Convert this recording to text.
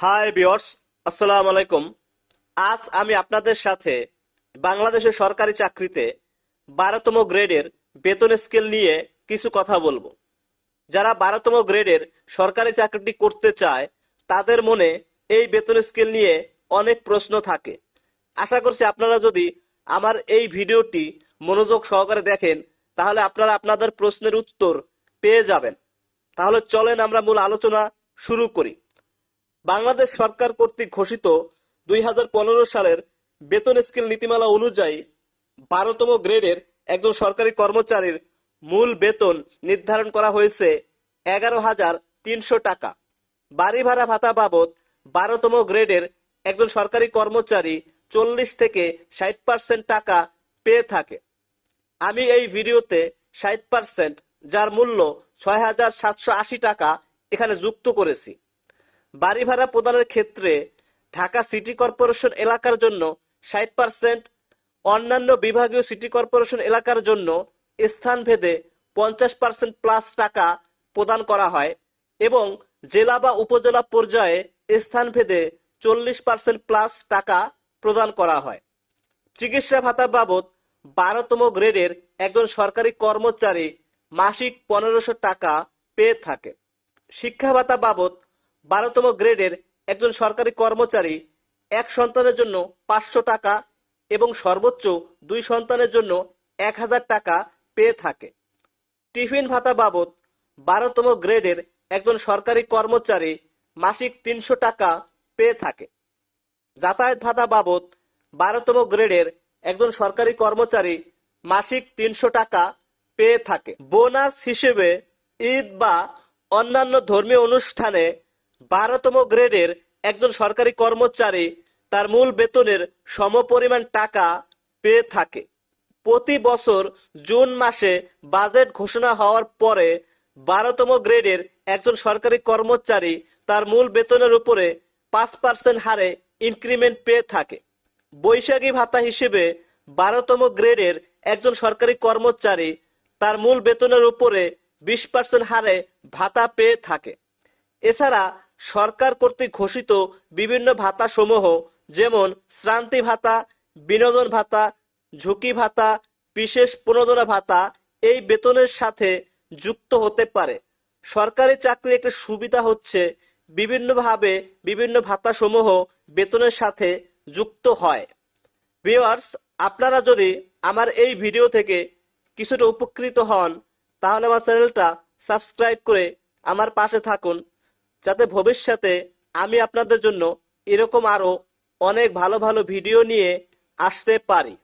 High বিয়র্স আসসালাম আলাইকুম আজ আমি আপনাদের সাথে বাংলাদেশের সরকারি চাকরিতে বারোতম গ্রেডের বেতন স্কেল নিয়ে কিছু কথা বলব যারা বারোতম গ্রেডের সরকারি চাকরিটি করতে চায় তাদের মনে এই বেতন স্কেল নিয়ে অনেক প্রশ্ন থাকে আশা করছি আপনারা যদি আমার এই ভিডিওটি মনোযোগ সহকারে দেখেন তাহলে আপনারা আপনাদের প্রশ্নের উত্তর পেয়ে যাবেন তাহলে চলেন আমরা মূল আলোচনা শুরু করি বাংলাদেশ সরকার কর্তৃক ঘোষিত দুই হাজার পনেরো সালের বেতন স্কেল নীতিমালা অনুযায়ী বারোতম গ্রেডের একজন সরকারি কর্মচারীর মূল বেতন নির্ধারণ করা হয়েছে এগারো হাজার তিনশো টাকা। বাড়ি ভাড়া ভাতা বাবদ বারোতম গ্রেডের একজন সরকারি কর্মচারী চল্লিশ থেকে ষাট পার্সেন্ট টাকা পেয়ে থাকে। আমি এই ভিডিওতে ষাট পার্সেন্ট, যার মূল্য ছয় হাজার সাতশো আশি টাকা, এখানে যুক্ত করেছি। বাড়ি ভাড়া প্রদানের ক্ষেত্রে ঢাকা সিটি কর্পোরেশন এলাকার জন্য ষাট পার্সেন্ট অন্যান্য বিভাগীয় সিটি কর্পোরেশন এলাকার জন্য স্থানভেদে পঞ্চাশ পার্সেন্ট প্লাস টাকা প্রদান করা হয় এবং জেলা বা উপজেলা পর্যায়ে স্থানভেদে চল্লিশ পার্সেন্ট প্লাস টাকা প্রদান করা হয়। চিকিৎসা ভাতা বাবদ বারোতম গ্রেডের একজন সরকারি কর্মচারী মাসিক পনেরোশো টাকা পেয়ে থাকে। শিক্ষা ভাতা বাবদ বারোতম গ্রেডের একজন সরকারি কর্মচারী এক সন্তানের জন্য পাঁচশো টাকা এবং সর্বোচ্চ দুই সন্তানের জন্য এক হাজার টাকা পেয়ে থাকে। টিফিন ভাতা বাবদ বারোতম গ্রেডের একজন সরকারি কর্মচারী মাসিক তিনশো টাকা পেয়ে থাকে। যাতায়াত ভাতা বাবদ বারোতম গ্রেডের একজন সরকারি কর্মচারী মাসিক তিনশো টাকা পেয়ে থাকে। বোনাস হিসেবে ঈদ বা অন্যান্য ধর্মীয় অনুষ্ঠানে বারোতম গ্রেডের একজন সরকারি কর্মচারী তার মূল বেতনের সমপরিমাণ টাকা পেয়ে থাকে। প্রতি বছর জুন মাসে বাজেট ঘোষণা হওয়ার পরে বারোতম গ্রেডের একজন সরকারি কর্মচারী তার মূল বেতনের উপরে পাঁচ পার্সেন্ট হারে ইনক্রিমেন্ট পেয়ে থাকে। বৈশাখী ভাতা হিসেবে বারোতম গ্রেডের একজন সরকারি কর্মচারী তার মূল বেতনের উপরে বিশ পার্সেন্ট হারে ভাতা পেয়ে থাকে। এছাড়া সরকার কর্তৃক ঘোষিত বিভিন্ন ভাতা সমূহ যেমন শ্রান্তি ভাতা, বিনোদন ভাতা, ঝুঁকি ভাতা, বিশেষ প্রণোদনা ভাতা, এই বেতনের সাথে যুক্ত হতে পারে। সরকারি চাকরির একটা সুবিধা হচ্ছে বিভিন্নভাবে বিভিন্ন ভাতা সমূহ বেতনের সাথে যুক্ত হয়। ভিউয়ার্স, আপনারা যদি আমার এই ভিডিও থেকে কিছুটা উপকৃত হন, তাহলে আমার চ্যানেলটা সাবস্ক্রাইব করে আমার পাশে থাকুন। যাতে ভবিষ্যতে আমি আপনাদের জন্য এরকম আরও অনেক ভালো ভালো ভিডিও নিয়ে আসতে পারি।